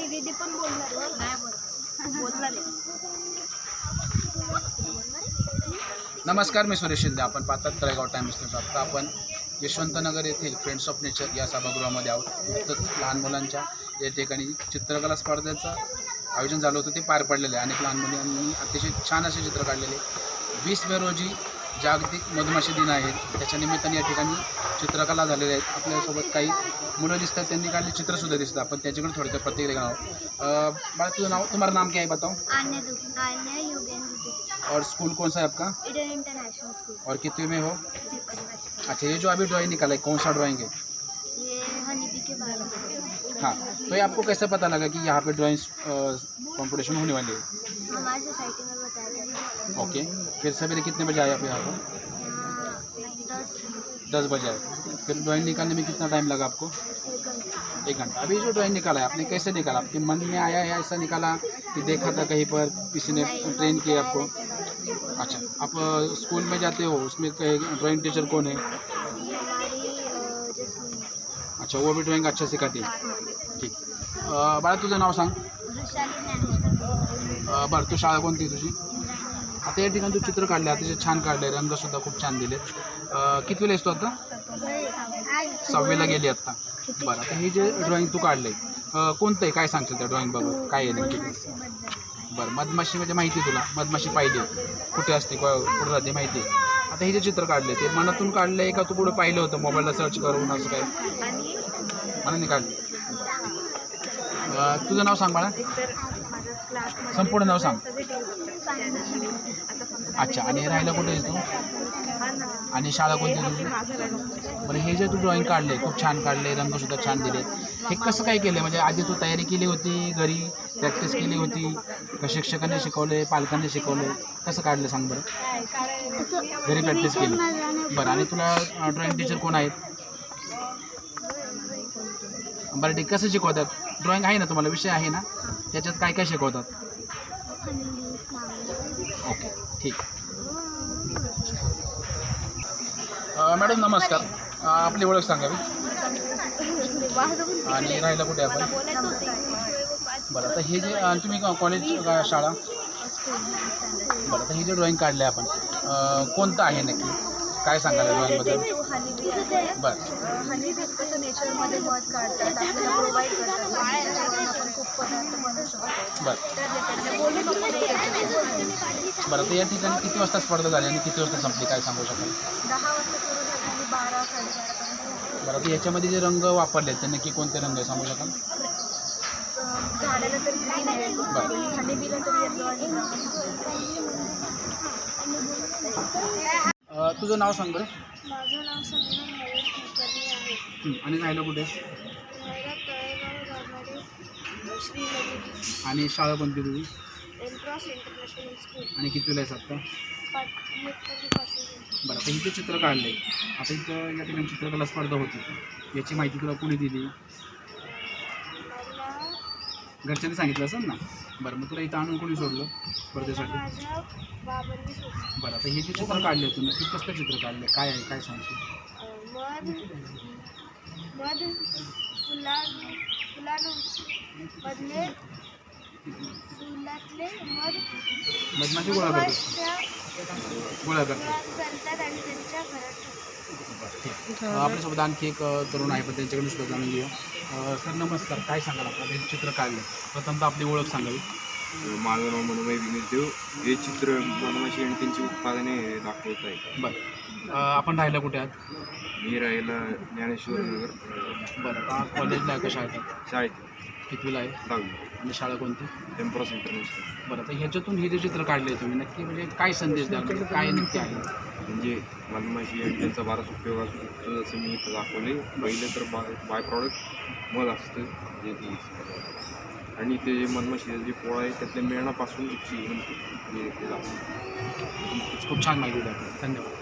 ती दीदी पण बोलणार नाही बोल बोलणार नमस्कार मी सुरेश शिंदे. आपण पाहतात तळेगाव टाइम्स न्यूज आत्ता आपण यशवंतनगर येथील फ्रेंड्स ऑफ नेचर या सभागृहामध्ये आहोत. नुकतंच लहान मुलांच्या या ठिकाणी चित्रकला स्पर्धेचं आयोजन झालं होतं. ते पार पडलेलं आहे. अनेक लहान मुलांनी अतिशय छान असे चित्र काढलेले. वीस मे रोजी जागतिक मधमाशी दिन आहे त्याच्या निमित्ताने या ठिकाणी चित्रकला झालेल्या आहेत आपल्यासोबत काही मुलं दिसतात त्यांनी काढले चित्रसुद्धा दिसतात आपण त्याच्याकडे थोडक्यात प्रतिक्रिया आहोत. अं, बाळा तुझं नाव तुम्हाला नाम क्या है बताओ और स्कूल कौन सा है आपका? और कितने में हो? अच्छा ये जो अभी ड्राइंग निकाला है कौन सा ड्राइंग है? ये हनीबी के बारे में हाँ. तो ये आपको कैसे पता लगा कि यहाँ पे ड्राइंग कंपटीशन होने वाली है? हमारी सोसाइटी में बताया ओके फिर सवेरे कितने बजे आए आप यहाँ पर? दस। बजे आए। फिर ड्राइंग निकालने में कितना टाइम लगा आपको? एक घंटा। अभी जो ड्राइंग निकाला है आपने कैसे निकाला? आपके मन में आया है ऐसा निकाला कि देखा था कहीं पर किसी ने ट्रेन किया आपको? अच्छा आप स्कूल में जाते हो उसमें ड्राइंग टीचर कौन है? ये अच्छा वो भी ड्राइंग अच्छा सिखाती है। अ, बाळा तुझं नाव सांग. बरं तू शाळा कोणती आहे तुझी? आता या ठिकाणी तू चित्र काढले अतिशय छान काढले रंगसुद्धा खूप छान अ, कितवीला आहेस तू आता? सहावीला गेली आत्ता बरं आता हे जे ड्रॉइंग तू काढले अ, कोणतं आहे? काय सांगशील त्या ड्रॉइंगबाबत काय आहे नक्की बरं मधमाशी म्हणजे माहिती आहे तुला. मधमाशी पाहिली कुठे असते कुठं राहते माहिती आहे. आता हे जे चित्र काढले ते मनातून काढले का तू पुढे पाहिलं होतं? मोबाईलला सर्च करून असं काय? मनाने काढले तुझं नाव सांग मला संपूर्ण नाव सांग. अच्छा आणि राहायला कुठे आहेस तू? आणि शाळा कोणती तुझी? बरं हे जे तू ड्रॉइंग काढले खूप छान काढले रंगसुद्धा छान दिले. हे कसं काय केलं म्हणजे आधी तू तयारी केली होती घरी? प्रॅक्टिस केली होती? का शिक्षकांनी शिकवले पालकांनी शिकवले? कसं काढलं सांग बरं? घरी प्रॅक्टिस केली. बरं आणि तुला ड्रॉइंग टीचर कोण आहेत? बरं ठीक कसं शिकवतात? ड्रॉइंग आहे ना तुम्हाला विषय आहे ना त्याच्यात काय काय शिकवतात? ओके ठीक. मॅडम नमस्कार. अ, आपली ओळख सांगावी आणि राहायला कुठे आपण? बरं आता हे जे अ, तुम्ही कॉलेज का शाळा? बरं आता हे जे ड्रॉइंग काढले आपण अ, कोणतं आहे नक्की? काय सांगाल ड्रॉइंगबद्दल बरं. हनी बीज कसं नेचरमध्ये मध काढतात आपल्याला प्रोव्हाइड करतात. त्याच्यावरून आपण खूप पदार्थ बनवू शकतो. बरं. तर त्याच्यातल्या बोलून आपण याच्यात बरं तर या ठिकाणी किती वाजता स्पर्धा झाली आणि किती वाजता संपली? काय सांगू शकाल? दहा वाजता सुरू झाली आणि बारा साडेबारापर्यंत बरं तर याच्यामध्ये जे रंग वापरले ते नक्की कोणते रंग आहे सांगू शकाल? अं, झाडाला तर ग्रीन आहे. बरं. हनी बीला तर येतो आणि अ, तुझं नाव सांग बरं. माझं नाव मयूर कुलकर्णी आहे. हं, आणि राहायला कुठे? तळेगाव गावामध्ये आणि शाळा कोणती तुझी? Elcross international school. आणि कितीला आहेस आत्ता पाच इयत्तेपासून बरं आता इथे चित्र काढले आता इथं या ठिकाणी चित्रकला स्पर्धा होती. याची माहिती तुला कुणी दिली? घरच्यांनी सांगितलं असेल ना? बरं मग तुला इथं आणून कोणी सोडलं स्पर्धेसाठी बाबांनी. बरं आता हे जे चित्र काढले तू नक्की कसलं चित्र काढले? काय आहे? काय सांगशील? अं, मध मध फुला फुलां मधले फुलातले मध मधमाशी गोळा करतो. गोळा करतो आणि त्यांच्या घरात अं, आपल्यासोबत आणखी एक तरुण आहे पण त्यांच्याकडून सुद्धा जाणून घेऊया अं, सर नमस्कार. काय सांगाल आपल्याला? हे चित्र काढले प्रथमतः आपली ओळख सांगावी. माझं नाव मनोभाई विनीत देव हे चित्र मधमाशी आणि त्यांची उत्पादने दाखवत आहे. बरं. आपण राहायला कुठे आहात? मी राहिला ज्ञानेश्वर नगर बरं. कॉलेजला आहे का शाळेत? आहे? शाळेत. कितवीला आहे? दहावी. आणि शाळा कोणती? टेम्परस इंटरनॅशनल बरं. तर ह्याच्यातून हे जे चित्र काढले तुम्ही नक्की म्हणजे काय संदेश द्याल? म्हणजे काय नक्की आहे? म्हणजे मधमाशी आणि त्यांचा बराच उपयोग असतो जसं मी इथं दाखवले पहिलं तर बाय बाय प्रॉडक्ट मध असतं जे की आणि ते जे मधमाशीचं जे पोळा आहे त्यातल्या मेणापासून जी ते खूप छान माहिती द्या धन्यवाद.